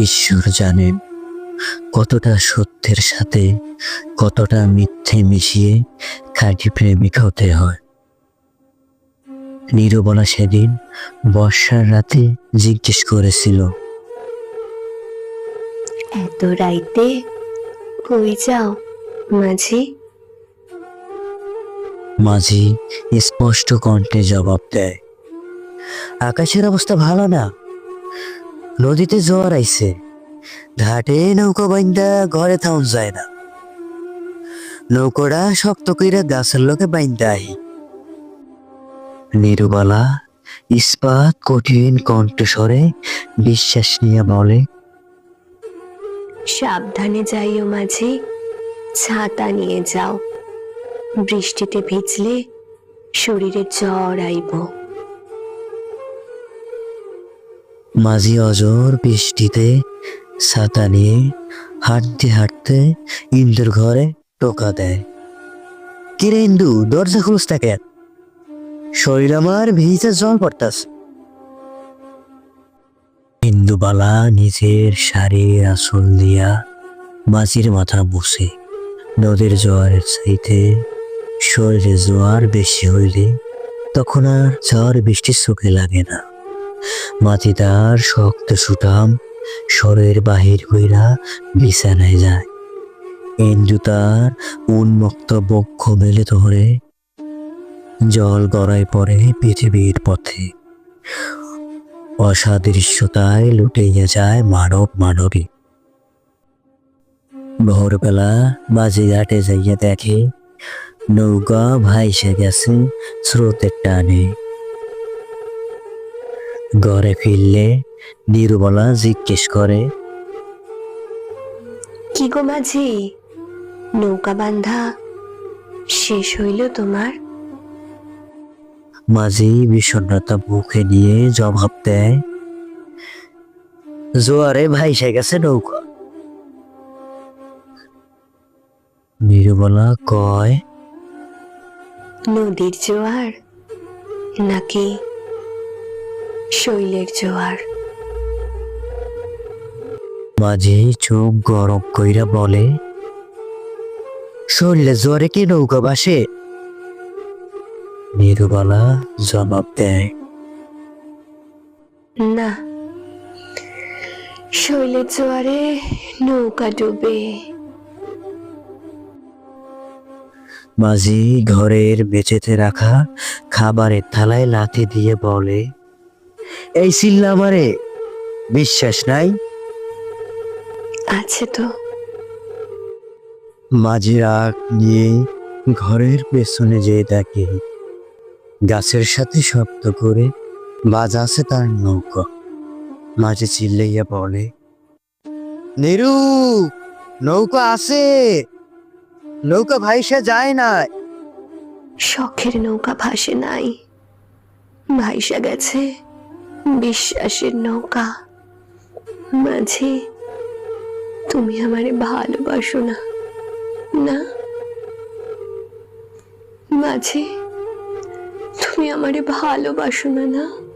ঈশ্বর জানেন কতটা সত্যের সাথে কতটা মিথ্যে মিশিয়ে খাঁটি প্রেমিক হতে হয়। নিরবলা সেদিন বর্ষার রাতে জিজ্ঞেস করেছিল এত রাইতে কই যাও মাঝি? মাঝি স্পষ্ট কণ্ঠে জবাব দেয় আকাশের অবস্থা ভালো না। নদীতে জ্বর আইছে। ঘাটে নৌকো বাইন্দা ঘরে থাউন যায় না। নৌকোটা শক্ত কইরা গাছের লোকে বাইন্দা আহি। নিরুবালা ইস্পাত কঠিন কণ্ঠস্বরে বিশ্বাস নিয়ে বলে, সাবধানে যাইও মাঝি, ছাতা নিয়ে যাও। বৃষ্টিতে ভিজলে শরীরে জ্বর আইব। মাঝি অজর বৃষ্টিতে ছাতা নিয়ে হাঁটতে হাঁটতে ইন্দুর ঘরে টোকা দেয়। কিরে ইন্দু, দরজা খুলস থাকে শরীর আমার ভিজে জল পড়তাস ইন্দুবালা নিজের শাড়ির আসল দিয়া মাঝির মাথা বসে নদীর জোয়ারের চাইতে শরীরে জোয়ার বেশি হইলে তখন আর ঝড় বৃষ্টির চোখে লাগে না। মাটি তার শক্ত সুঠাম শরীর বাহির হইরা বিছানায় যায়। ইন্দু তার উন্মুক্ত বক্ষ মেলে ধরে জল গড়ায় পড়ে পৃথিবীর পথে। অসাদৃশ্যতায় লুটিয়ে যায় মানব মানবী। ভোরবেলা বাজে ঘাটে যাইয়া দেখে, নৌকা ভাইসে গেছে স্রোতের টানে। ঘরে ফিরলে নিরুবলা জিজ্ঞেস করে কি গো মাঝি? নৌকা বান্ধা শেষ হইল তোমার? মাঝি বিষণ্ণতা মুখে নিয়ে জবাব দেয় জোয়ারে ভাইসে গেছে নৌকা। নিরুবলা কয় নদীর জোয়ার নাকি শৈলের জোয়ার। মাঝি চোখ গরম কইরা বলে শরীরে জোয়ারে কি নৌকা বাসে নিরুবালা জবাব দেয় না শৈলের জোয়ারে নৌকা ডুবে। মাঝি ঘরের বেঁচেতে রাখা খাবারের থালায় লাথি দিয়ে বলে এই চিল্লা আমারে? বিশ্বাস নাই? আছে তো। মাঝি রাগ নিয়ে ঘরের পেছনে যেয়ে দেখে গাছের সাথে শব্দ করে বাজাছে তার নৌকা। মাঝে চিল্লাইয়া বলে নিরু নৌকা আছে। নৌকা ভাইসা যায় না শখের নৌকা ভাসে নাই। ভাইসা গেছে। বিশ্বাসের নৌকা। মাঝে তুমি আমারে ভালোবাসো না না? মাঝে তুমি আমারে ভালোবাসো না না?